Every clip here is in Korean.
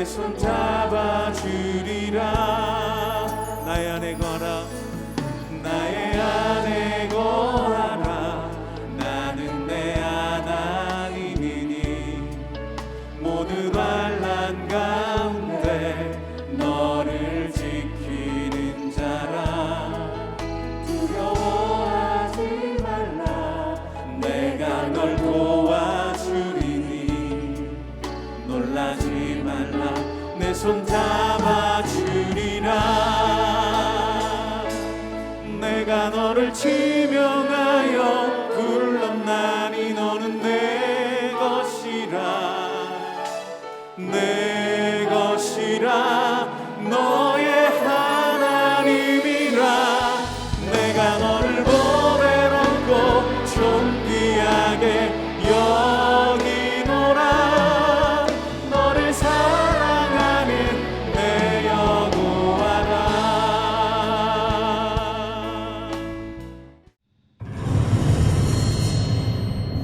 내손 잡아주리라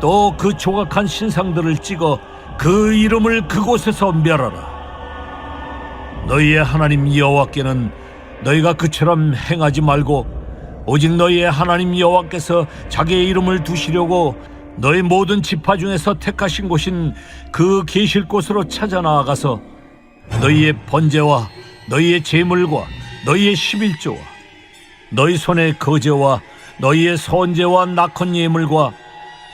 또 그 조각한 신상들을 찍어 그 이름을 그곳에서 멸하라. 너희의 하나님 여호와께는 너희가 그처럼 행하지 말고 오직 너희의 하나님 여호와께서 자기의 이름을 두시려고 너희 모든 지파 중에서 택하신 곳인 그 계실 곳으로 찾아 나아가서 너희의 번제와 너희의 제물과 너희의 십일조와 너희 손의 거제와 너희의 선제와 낙헌 예물과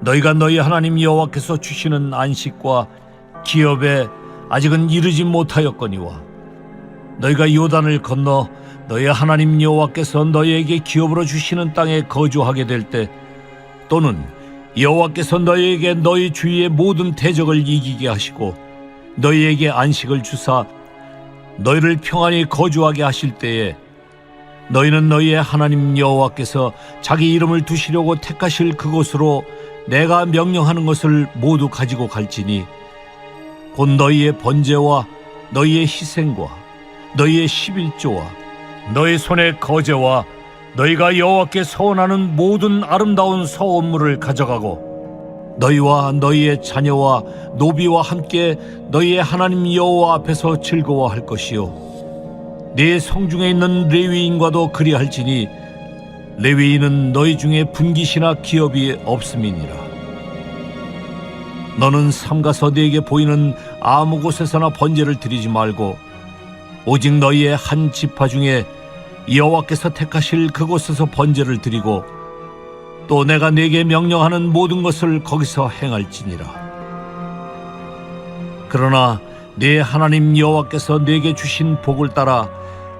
너희가 너희 하나님 여호와께서 주시는 안식과 기업에 아직은 이르지 못하였거니와 너희가 요단을 건너 너희 하나님 여호와께서 너희에게 기업으로 주시는 땅에 거주하게 될 때 또는 여호와께서 너희에게 너희 주위의 모든 대적을 이기게 하시고 너희에게 안식을 주사 너희를 평안히 거주하게 하실 때에 너희는 너희의 하나님 여호와께서 자기 이름을 두시려고 택하실 그곳으로 내가 명령하는 것을 모두 가지고 갈지니 곧 너희의 번제와 너희의 희생과 너희의 십일조와 너희 손의 거제와 너희가 여호와께 서원하는 모든 아름다운 서원물을 가져가고 너희와 너희의 자녀와 노비와 함께 너희의 하나님 여호와 앞에서 즐거워할 것이요 네 성중에 있는 레위인과도 그리할지니 레위인은 너희 중에 분깃이나 기업이 없음이니라. 너는 삼가서 네게 보이는 아무 곳에서나 번제를 드리지 말고 오직 너희의 한 지파 중에 여호와께서 택하실 그곳에서 번제를 드리고 또 내가 네게 명령하는 모든 것을 거기서 행할지니라. 그러나 네 하나님 여호와께서 네게 주신 복을 따라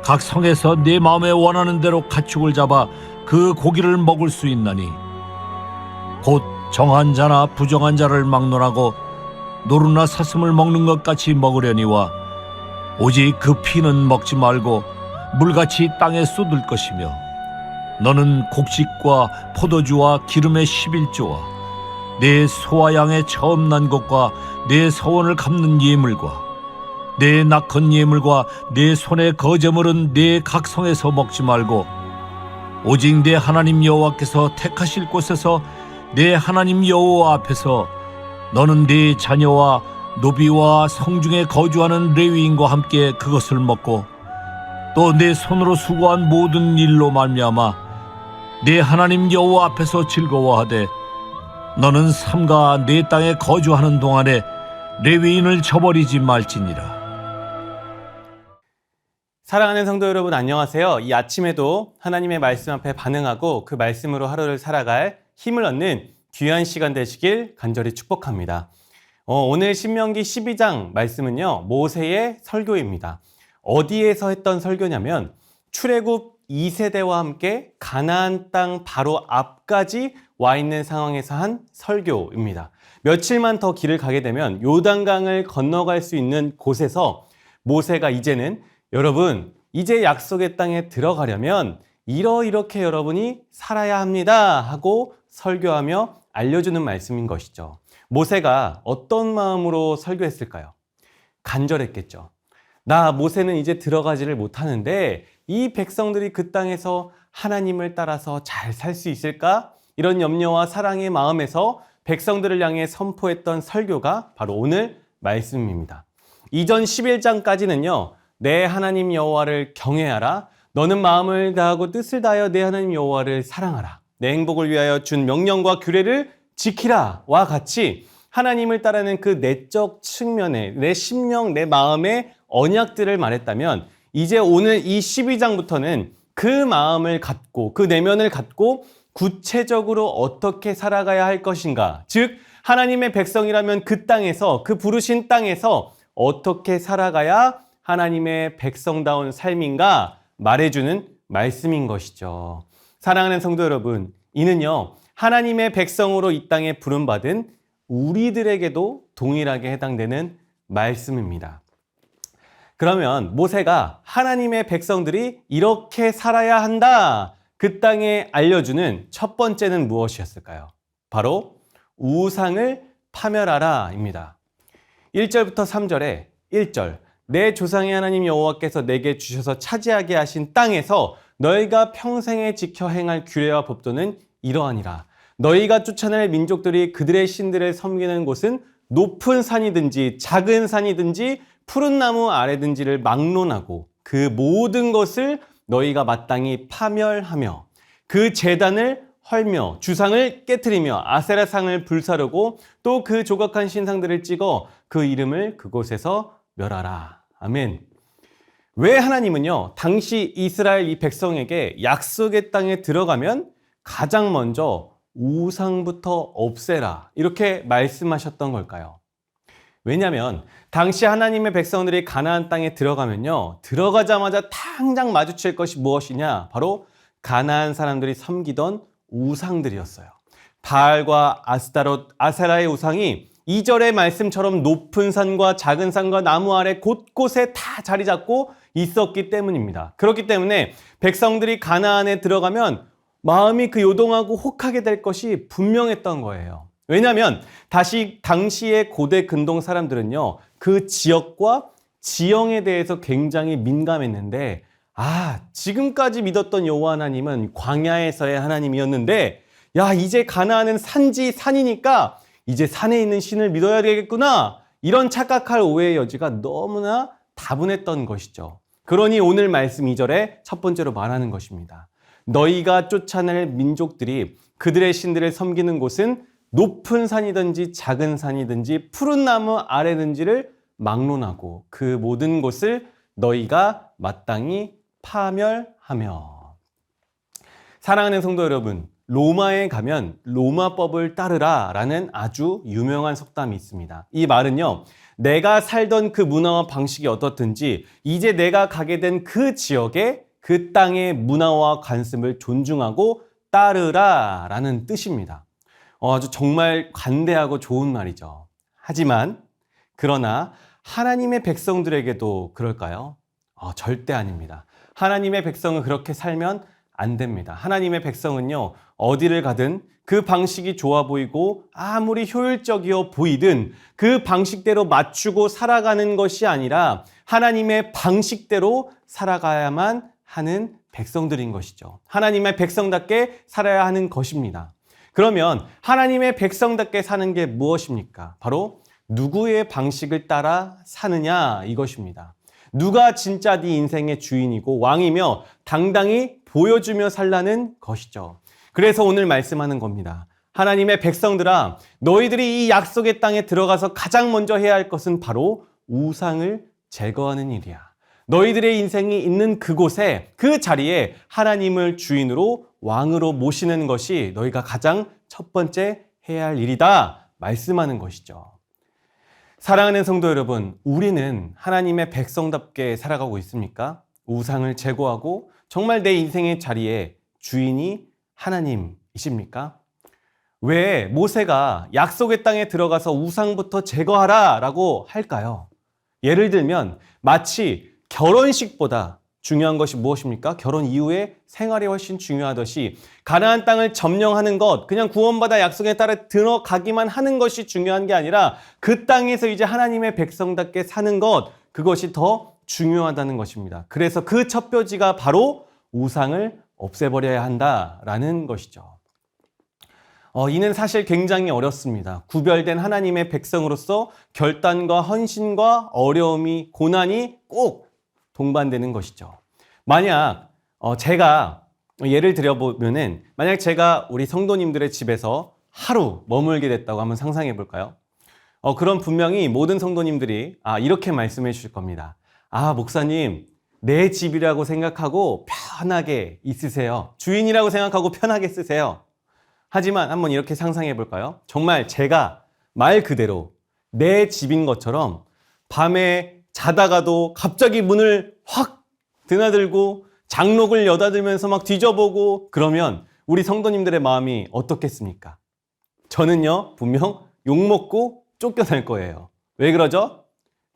각 성에서 네 마음에 원하는 대로 가축을 잡아 그 고기를 먹을 수 있나니 곧 정한 자나 부정한 자를 막론하고 노루나 사슴을 먹는 것 같이 먹으려니와 오직 그 피는 먹지 말고 물같이 땅에 쏟을 것이며 너는 곡식과 포도주와 기름의 십일조와 내 소와 양의 처음 난 것과 내 서원을 갚는 예물과 내 낙헌 예물과 내 손의 거제물은 내 각성에서 먹지 말고 오직 내 하나님 여호와께서 택하실 곳에서 내 하나님 여호와 앞에서 너는 네 자녀와 노비와 성중에 거주하는 레위인과 함께 그것을 먹고 또 내 손으로 수고한 모든 일로 말미암아 내 하나님 여호와 앞에서 즐거워하되 너는 삼가 내 땅에 거주하는 동안에 레위인을 저버리지 말지니라. 사랑하는 성도 여러분 안녕하세요. 이 아침에도 하나님의 말씀 앞에 반응하고 그 말씀으로 하루를 살아갈 힘을 얻는 귀한 시간 되시길 간절히 축복합니다. 어, 오늘 신명기 12장 말씀은요. 모세의 설교입니다. 어디에서 했던 설교냐면 출애굽 2세대와 함께 가나안 땅 바로 앞까지 와 있는 상황에서 한 설교입니다. 며칠만 더 길을 가게 되면 요단강을 건너갈 수 있는 곳에서 모세가 이제는 여러분 이제 약속의 땅에 들어가려면 이러이렇게 여러분이 살아야 합니다 하고 설교하며 알려주는 말씀인 것이죠. 모세가 어떤 마음으로 설교했을까요? 간절했겠죠. 나 모세는 이제 들어가지를 못하는데 이 백성들이 그 땅에서 하나님을 따라서 잘 살 수 있을까? 이런 염려와 사랑의 마음에서 백성들을 향해 선포했던 설교가 바로 오늘 말씀입니다. 이전 11장까지는요. 내 하나님 여호와를 경외하라. 너는 마음을 다하고 뜻을 다하여 내 하나님 여호와를 사랑하라. 내 행복을 위하여 준 명령과 규례를 지키라와 같이 하나님을 따르는 그 내적 측면에 내 심령, 내 마음의 언약들을 말했다면 이제 오늘 이 12장부터는 그 마음을 갖고 그 내면을 갖고 구체적으로 어떻게 살아가야 할 것인가. 즉, 하나님의 백성이라면 그 땅에서, 그 부르신 땅에서 어떻게 살아가야 하나님의 백성다운 삶인가 말해주는 말씀인 것이죠. 사랑하는 성도 여러분, 이는요, 하나님의 백성으로 이 땅에 부름받은 우리들에게도 동일하게 해당되는 말씀입니다. 그러면 모세가 하나님의 백성들이 이렇게 살아야 한다. 그 땅에 알려주는 첫 번째는 무엇이었을까요? 바로 우상을 파멸하라 입니다. 1절부터 3절에 1절 내 조상의 하나님 여호와께서 내게 주셔서 차지하게 하신 땅에서 너희가 평생에 지켜 행할 규례와 법도는 이러하니라. 너희가 쫓아낼 민족들이 그들의 신들을 섬기는 곳은 높은 산이든지 작은 산이든지 푸른 나무 아래든지를 막론하고 그 모든 것을 너희가 마땅히 파멸하며 그 재단을 헐며 주상을 깨뜨리며 아세라상을 불사르고 또 그 조각한 신상들을 찍어 그 이름을 그곳에서 멸하라. 아멘. 왜 하나님은요, 당시 이스라엘 이 백성에게 약속의 땅에 들어가면 가장 먼저 우상부터 없애라. 이렇게 말씀하셨던 걸까요? 왜냐하면 당시 하나님의 백성들이 가나안 땅에 들어가면요 들어가자마자 당장 마주칠 것이 무엇이냐 바로 가나안 사람들이 섬기던 우상들이었어요. 바알과 아스타롯, 아세라의 우상이 2절의 말씀처럼 높은 산과 작은 산과 나무 아래 곳곳에 다 자리 잡고 있었기 때문입니다. 그렇기 때문에 백성들이 가나안에 들어가면 마음이 그 요동하고 혹하게 될 것이 분명했던 거예요. 왜냐하면 다시 당시의 고대 근동 사람들은요 그 지역과 지형에 대해서 굉장히 민감했는데 아 지금까지 믿었던 여호와 하나님은 광야에서의 하나님이었는데 야 이제 가나안은 산지 산이니까 이제 산에 있는 신을 믿어야 되겠구나 이런 착각할 오해의 여지가 너무나 다분했던 것이죠. 그러니 오늘 말씀 2절에 첫 번째로 말하는 것입니다. 너희가 쫓아낼 민족들이 그들의 신들을 섬기는 곳은 높은 산이든지 작은 산이든지 푸른 나무 아래든지를 막론하고 그 모든 곳을 너희가 마땅히 파멸하며 사랑하는 성도 여러분 로마에 가면 로마법을 따르라 라는 아주 유명한 속담이 있습니다. 이 말은요, 내가 살던 그 문화와 방식이 어떻든지 이제 내가 가게 된 그 지역의 그 땅의 문화와 관습을 존중하고 따르라 라는 뜻입니다. 어, 아주 정말 관대하고 좋은 말이죠. 하지만, 그러나 하나님의 백성들에게도 그럴까요? 어, 절대 아닙니다. 하나님의 백성은 그렇게 살면 안 됩니다. 하나님의 백성은요, 어디를 가든 그 방식이 좋아 보이고 아무리 효율적이어 보이든 그 방식대로 맞추고 살아가는 것이 아니라 하나님의 방식대로 살아가야만 하는 백성들인 것이죠. 하나님의 백성답게 살아야 하는 것입니다. 그러면 하나님의 백성답게 사는 게 무엇입니까? 바로 누구의 방식을 따라 사느냐 이것입니다. 누가 진짜 네 인생의 주인이고 왕이며 당당히 보여주며 살라는 것이죠. 그래서 오늘 말씀하는 겁니다. 하나님의 백성들아, 너희들이 이 약속의 땅에 들어가서 가장 먼저 해야 할 것은 바로 우상을 제거하는 일이야. 너희들의 인생이 있는 그곳에, 그 자리에 하나님을 주인으로 왕으로 모시는 것이 너희가 가장 첫 번째 해야 할 일이다. 말씀하는 것이죠. 사랑하는 성도 여러분, 우리는 하나님의 백성답게 살아가고 있습니까? 우상을 제거하고 정말 내 인생의 자리에 주인이 하나님이십니까? 왜 모세가 약속의 땅에 들어가서 우상부터 제거하라 라고 할까요? 예를 들면 마치 결혼식보다 중요한 것이 무엇입니까? 결혼 이후에 생활이 훨씬 중요하듯이 가나안 땅을 점령하는 것, 그냥 구원받아 약속에 따라 들어가기만 하는 것이 중요한 게 아니라 그 땅에서 이제 하나님의 백성답게 사는 것, 그것이 더 중요하다는 것입니다. 그래서 그 첩표지가 바로 우상을 없애버려야 한다라는 것이죠. 어, 이는 사실 굉장히 어렵습니다. 구별된 하나님의 백성으로서 결단과 헌신과 어려움이, 고난이 꼭 동반되는 것이죠. 만약 어, 제가 예를 들어보면은 만약 제가 우리 성도님들의 집에서 하루 머물게 됐다고 한번 상상해 볼까요? 어, 그럼 분명히 모든 성도님들이 아, 이렇게 말씀해 주실 겁니다. 아, 목사님, 내 집이라고 생각하고 편하게 있으세요. 주인이라고 생각하고 편하게 쓰세요. 하지만 한번 이렇게 상상해 볼까요? 정말 제가 말 그대로 내 집인 것처럼 밤에 자다가도 갑자기 문을 확 드나들고 장록을 여다들면서 막 뒤져보고 그러면 우리 성도님들의 마음이 어떻겠습니까? 저는요, 분명 욕먹고 쫓겨날 거예요. 왜 그러죠?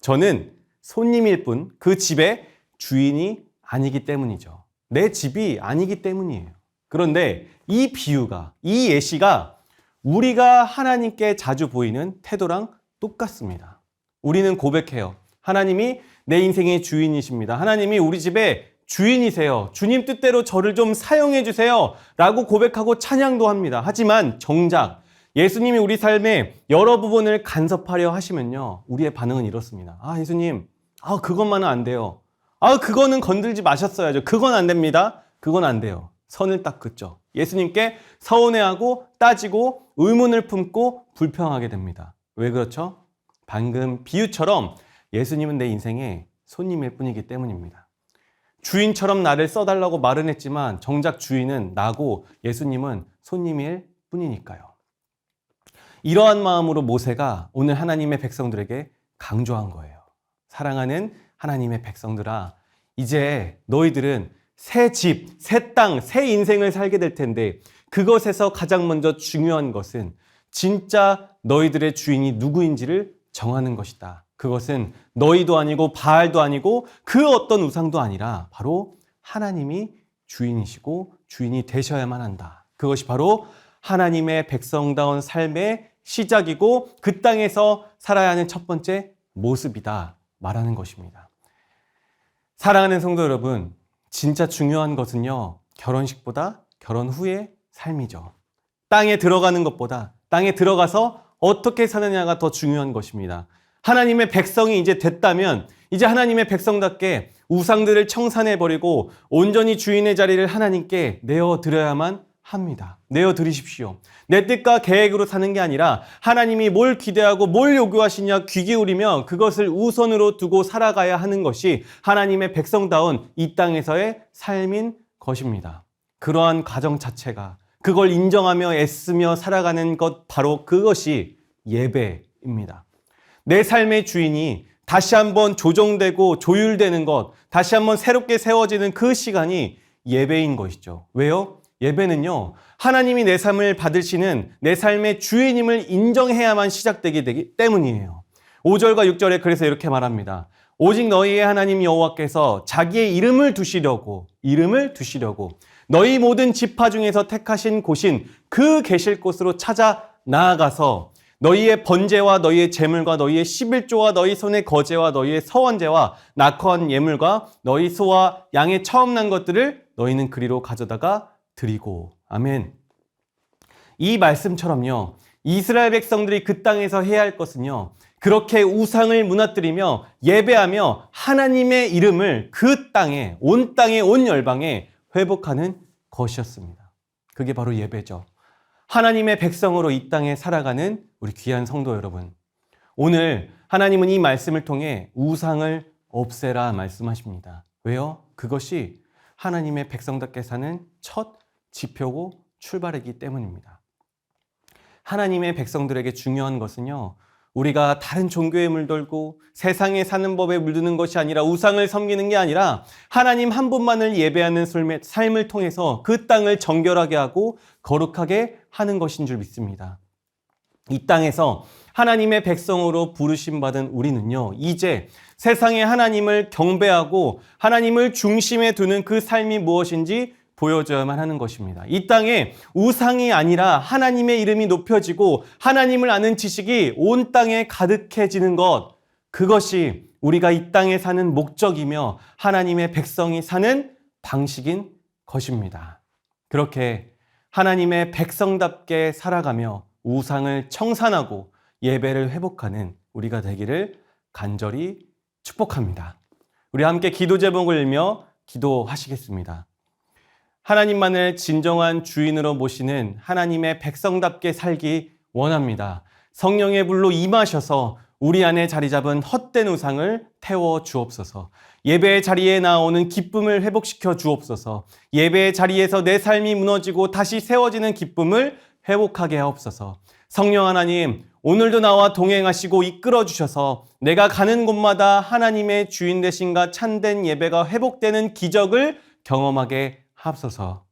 저는 손님일 뿐 그 집의 주인이 아니기 때문이죠. 내 집이 아니기 때문이에요. 그런데 이 비유가, 이 예시가 우리가 하나님께 자주 보이는 태도랑 똑같습니다. 우리는 고백해요. 하나님이 내 인생의 주인이십니다. 하나님이 우리 집의 주인이세요. 주님 뜻대로 저를 좀 사용해 주세요. 라고 고백하고 찬양도 합니다. 하지만 정작 예수님이 우리 삶의 여러 부분을 간섭하려 하시면요. 우리의 반응은 이렇습니다. 아, 예수님. 아, 그것만은 안 돼요. 아, 그거는 건들지 마셨어야죠. 그건 안 됩니다. 그건 안 돼요. 선을 딱 긋죠. 예수님께 서운해하고 따지고 의문을 품고 불평하게 됩니다. 왜 그렇죠? 방금 비유처럼 예수님은 내 인생의 손님일 뿐이기 때문입니다. 주인처럼 나를 써달라고 말은 했지만 정작 주인은 나고 예수님은 손님일 뿐이니까요. 이러한 마음으로 모세가 오늘 하나님의 백성들에게 강조한 거예요. 사랑하는 하나님의 백성들아, 이제 너희들은 새 집, 새 땅, 새 인생을 살게 될 텐데 그것에서 가장 먼저 중요한 것은 진짜 너희들의 주인이 누구인지를 정하는 것이다. 그것은 너희도 아니고 바알도 아니고 그 어떤 우상도 아니라 바로 하나님이 주인이시고 주인이 되셔야만 한다. 그것이 바로 하나님의 백성다운 삶의 시작이고 그 땅에서 살아야 하는 첫 번째 모습이다. 말하는 것입니다. 사랑하는 성도 여러분, 진짜 중요한 것은요, 결혼식보다 결혼 후의 삶이죠. 땅에 들어가는 것보다 땅에 들어가서 어떻게 사느냐가 더 중요한 것입니다. 하나님의 백성이 이제 됐다면 이제 하나님의 백성답게 우상들을 청산해버리고 온전히 주인의 자리를 하나님께 내어드려야만 합니다. 내어 드리십시오. 내 뜻과 계획으로 사는 게 아니라 하나님이 뭘 기대하고 뭘 요구하시냐 귀 기울이며 그것을 우선으로 두고 살아가야 하는 것이 하나님의 백성다운 이 땅에서의 삶인 것입니다. 그러한 가정 자체가 그걸 인정하며 애쓰며 살아가는 것 바로 그것이 예배입니다. 내 삶의 주인이 다시 한번 조정되고 조율되는 것, 다시 한번 새롭게 세워지는 그 시간이 예배인 것이죠. 왜요? 예배는요, 하나님이 내 삶을 받으시는 내 삶의 주인임을 인정해야만 시작되게 되기 때문이에요. 5절과 6절에 그래서 이렇게 말합니다. 오직 너희의 하나님 여호와께서 자기의 이름을 두시려고, 이름을 두시려고, 너희 모든 지파 중에서 택하신 곳인 그 계실 곳으로 찾아 나아가서 너희의 번제와 너희의 제물과 너희의 11조와 너희 손의 거제와 너희의 서원제와 낙헌 예물과 너희 소와 양의 처음 난 것들을 너희는 그리로 가져다가 드리고 아멘. 이 말씀처럼요. 이스라엘 백성들이 그 땅에서 해야 할 것은요. 그렇게 우상을 무너뜨리며 예배하며 하나님의 이름을 그 땅에, 온 땅에, 온 열방에 회복하는 것이었습니다. 그게 바로 예배죠. 하나님의 백성으로 이 땅에 살아가는 우리 귀한 성도 여러분. 오늘 하나님은 이 말씀을 통해 우상을 없애라 말씀하십니다. 왜요? 그것이 하나님의 백성답게 사는 첫 지표고 출발이기 때문입니다. 하나님의 백성들에게 중요한 것은요, 우리가 다른 종교에 물들고 세상에 사는 법에 물드는 것이 아니라 우상을 섬기는 게 아니라 하나님 한 분만을 예배하는 삶을 통해서 그 땅을 정결하게 하고 거룩하게 하는 것인 줄 믿습니다. 이 땅에서 하나님의 백성으로 부르심 받은 우리는요, 이제 세상에 하나님을 경배하고 하나님을 중심에 두는 그 삶이 무엇인지 보여줘야만 하는 것입니다. 이 땅에 우상이 아니라 하나님의 이름이 높여지고 하나님을 아는 지식이 온 땅에 가득해지는 것, 그것이 우리가 이 땅에 사는 목적이며 하나님의 백성이 사는 방식인 것입니다. 그렇게 하나님의 백성답게 살아가며 우상을 청산하고 예배를 회복하는 우리가 되기를 간절히 축복합니다. 우리 함께 기도 제목을 읽며 기도하시겠습니다. 하나님만을 진정한 주인으로 모시는 하나님의 백성답게 살기 원합니다. 성령의 불로 임하셔서 우리 안에 자리 잡은 헛된 우상을 태워 주옵소서. 예배의 자리에 나오는 기쁨을 회복시켜 주옵소서. 예배의 자리에서 내 삶이 무너지고 다시 세워지는 기쁨을 회복하게 하옵소서. 성령 하나님, 오늘도 나와 동행하시고 이끌어 주셔서 내가 가는 곳마다 하나님의 주인 되신가 참된 예배가 회복되는 기적을 경험하게 하옵소서.